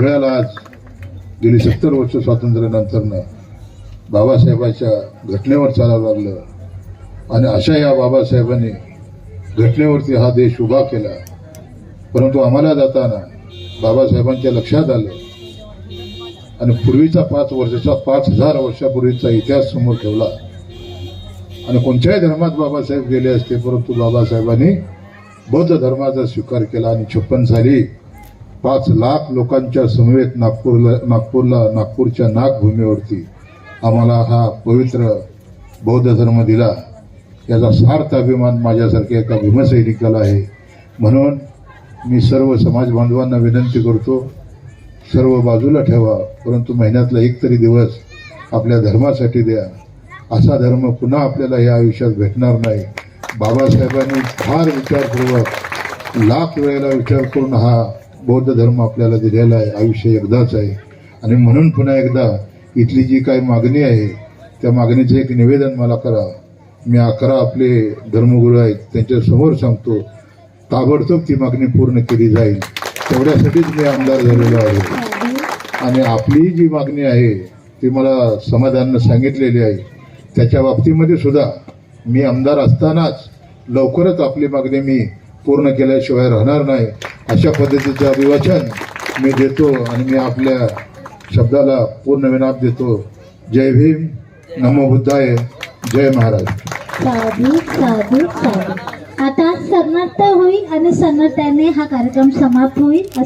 सगळ्याला आज गेली सत्तर वर्ष स्वातंत्र्यानंतरनं बाबासाहेबाच्या घटनेवर चालावं लागलं. आणि अशा या बाबासाहेबांनी घटनेवरती हा देश उभा केला. परंतु आम्हाला जाताना बाबासाहेबांच्या लक्षात आलं. आणि पूर्वीचा पाच वर्षाचा पाच हजार वर्षापूर्वीचा इतिहास समोर ठेवला. आणि कोणत्याही धर्मात बाबासाहेब गेले असते परंतु बाबासाहेबांनी बौद्ध धर्माचा स्वीकार केला आणि छप्पन साली पाच लाख लोकांच्या समवेत नागपूरला नागपूरला नागपूरच्या नागभूमीवरती आम्हाला हा पवित्र बौद्ध धर्म दिला. याचा सार्थ अभिमान माझ्यासारख्या एका भीमसैनिकाला आहे. म्हणून मी सर्व समाज बांधवांना विनंती करतो सर्व बाजूला ठेवा परंतु महिन्यातला एक तरी दिवस आपल्या धर्मासाठी द्या. असा धर्म पुन्हा आपल्याला या आयुष्यात भेटणार नाही. बाबासाहेबांनी फार विचारपूर्वक लाख वेळेला विचार करून हा बौद्ध धर्म आपल्याला दिलेला आहे आयुष्य एकदाच आहे. आणि म्हणून पुन्हा एकदा इथली जी काही मागणी आहे त्या मागणीचं एक निवेदन मला करा. मी अकरा आपले धर्मगुरू आहेत त्यांच्यासमोर सांगतो ताबडतोब ती मागणी पूर्ण केली जाईल. तेवढ्यासाठीच मी आमदार झालेलो आहे. आणि आपली जी मागणी आहे ती मला समाधानानं सांगितलेली आहे. त्याच्या बाबतीमध्ये सुद्धा मी आमदार असतानाच लवकरच आपली मागणी मी पूर्ण केल्याशिवाय राहणार नाही. अशा पद्धतीचं अभिवाचन मी देतो आणि मी आपल्या शब्दाला पूर्ण विनाप देतो. जय भीम. नमो बुद्धाय. जय महाराज. साधू साधू साधू. आता समर्थ होईल आणि समर्थाने हा कार्यक्रम समाप्त होईल. असं